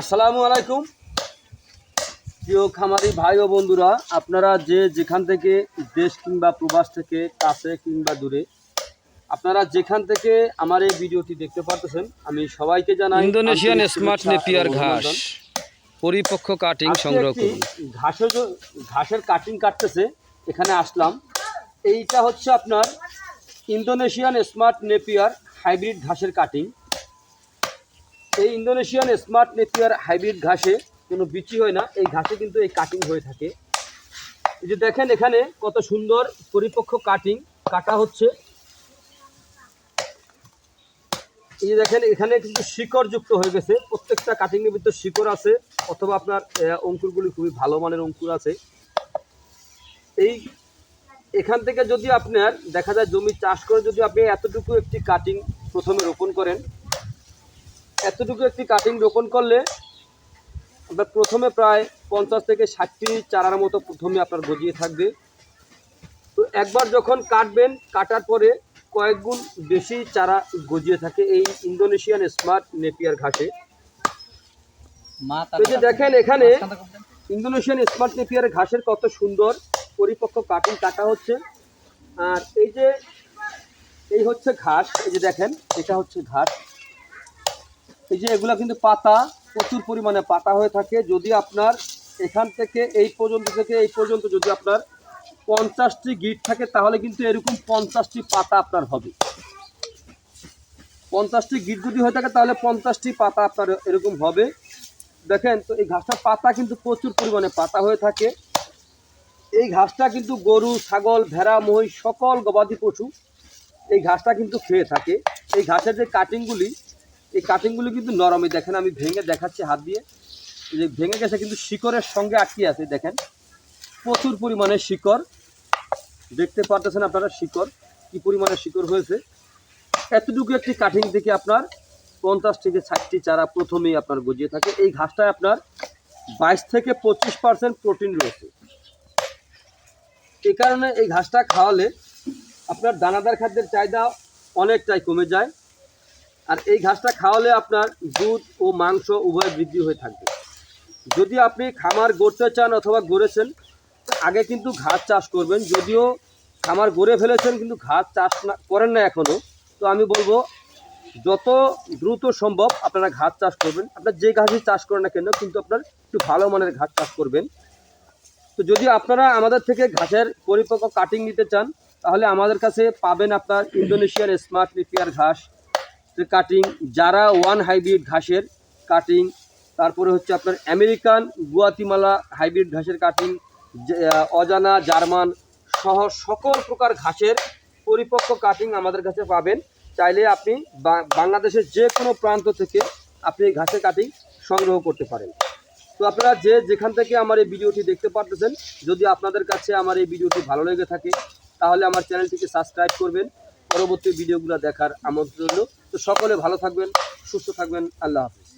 আসসালামু আলাইকুম। প্রিয় খামারি ভাই ও বন্ধুরা আপনারা যে যেখান থেকে দেশ কিংবা প্রবাস থেকে কাছে কিংবা দূরে আপনারা যেখান থেকে আমার এই ভিডিওটি দেখতে পারতেছেন আমি সবাইকে জানাই ইন্দোনেশিয়ান স্মার্ট নেপিয়ার ঘাস। পরিপক্ক কাটিং সংগ্রহ করুন। ঘাসের ঘাসের কাটিং কাটতেছে এখানে আসলাম। এইটা হচ্ছে আপনার ইন্দোনেশিয়ান স্মার্ট নেপিয়ার হাইব্রিড ঘাসের কাটিং এই ইন্দোনেশিয়ান স্মার্ট নেপিয়ার হাইব্রিড ঘাসে কোনো বিচি হয় না, এই ঘাসে কিন্তু এই কাটিং হয়ে থাকে। এই যে দেখেন এখানে কত সুন্দর পরিপক্ক কাটিং কাটা হচ্ছে। এই যে দেখেন এখানে কিন্তু শিকড় যুক্ত হয়ে গেছে, প্রত্যেকটা কাটিং এর ভিতর শিকড় আছে, অথবা আপনার অঙ্কুরগুলি খুবই ভালো মানের অঙ্কুর আছে। এই এখান থেকে যদি আপনার দেখা যায় জমি চাষ করে যদি আপনি এতটুকু একটি কাটিং প্রথমে রোপণ করেন এতটুকু একটি কাটিং রোপণ করলে আপনার প্রথমে প্রায় পঞ্চাশ থেকে ষাটটি চারার মতো প্রথমে আপনার গজিয়ে থাকবে। তো একবার যখন কাটবেন কাটার পরে কয়েক গুণ বেশি চারা গজিয়ে থাকে এই ইন্দোনেশিয়ান স্মার্ট নেপিয়ার ঘাটে। এই যে দেখেন এখানে ইন্দোনেশিয়ান স্মার্ট নেপিয়ার ঘাসের কত সুন্দর পরিপক্ক কাটিং কাটা হচ্ছে। আর এই যে এই হচ্ছে ঘাস এই যে দেখেন এটা হচ্ছে ঘাস। এই যে এগুলা কিন্তু পাতা, প্রচুর পরিমাণে পাতা হয়ে থাকে। যদি আপনার এখান থেকে এই পর্যন্ত থেকে এই পর্যন্ত যদি আপনার পঞ্চাশটি গিট থাকে, তাহলে কিন্তু এরকম পঞ্চাশটি পাতা আপনার হবে। পঞ্চাশটি গিট যদি হয়ে থাকে, তাহলে পঞ্চাশটি পাতা আপনার এরকম হবে। দেখেন, তো এই ঘাসটার পাতা কিন্তু প্রচুর পরিমাণে পাতা হয়ে থাকে। এই ঘাসটা কিন্তু গরু, ছাগল, ভেড়া, মহিষ, সকল গবাদি পশু এই ঘাসটা কিন্তু খেয়ে থাকে। এই ঘাসের যে কাটিংগুলি এই কাটিংগুলো কিন্তু নরমে দেখেন আমি ভেঙে দেখাচ্ছি হাত দিয়ে। যে ভেঙে গেছে কিন্তু শিকড়ের সঙ্গে আটকে আছে, দেখেন। প্রচুর পরিমাণে শিকড়। দেখতে পারতেছেন আপনারা শিকড়, কি পরিমাণে শিকড় হয়েছে। এতটুকু একটি কাটিং থেকে আপনার পঞ্চাশ থেকে ষাটটি চারা প্রথমেই আপনার গজিয়ে থাকে। এই ঘাসটায় আপনার বাইশ থেকে পঁচিশ পার্সেন্ট প্রোটিন রয়েছে। এই কারণে এই ঘাসটা খাওয়ালে আপনার দানাদার খাদ্যের চাহিদা অনেকটাই কমে যায়। আর এই ঘাসটা খাওয়ালে আপনার দুধ ও মাংস উভয় বৃদ্ধি হয়ে থাকবে। যদি আপনি খামার গড়তে চান অথবা গড়েছেন, আগে কিন্তু ঘাস চাষ করবেন। যদিও খামার গড়ে ফেলেছেন, কিন্তু ঘাস চাষ না, করেন না এখনও তো আমি বলব, যত দ্রুত সম্ভব আপনারা ঘাস চাষ করবেন। আপনার যে ঘাসই চাষ করেন না কেন, কিন্তু আপনার একটু ভালো মানের ঘাস চাষ করবেন। তো যদি আপনারা আমাদের থেকে ঘাসের পরিপক্ক কাটিং নিতে চান, তাহলে আমাদের কাছে পাবেন আপনার ইন্দোনেশিয়ার স্মার্ট রিপেয়ার ঘাস। কাটিং যারা ওয়ান হাইব্রিড ঘাসের কাটিং তারপরে হচ্ছে আপনার আমেরিকান গুয়াতিমালা হাইব্রিড ঘাসের কাটিং অজানা জার্মান সহ সকল প্রকার ঘাসের পরিপক্ক কাটিং আমাদের কাছে পাবেন। চাইলে আপনি বাংলাদেশের যে কোনো প্রান্ত থেকে আপনি এই ঘাসের কাটিং সংগ্রহ করতে পারেন। তো আপনারা যে যেখান থেকে আমার এই ভিডিওটি দেখতে পারতেছেন, যদি আপনাদের কাছে আমার এই ভিডিওটি ভালো লেগে থাকে, তাহলে আমার চ্যানেলটিকে সাবস্ক্রাইব করবেন। পরবর্তী ভিডিওগুলো দেখার আমন্ত্রণ তো সকলে ভালো থাকবেন সুস্থ থাকবেন আল্লাহ হাফিজ।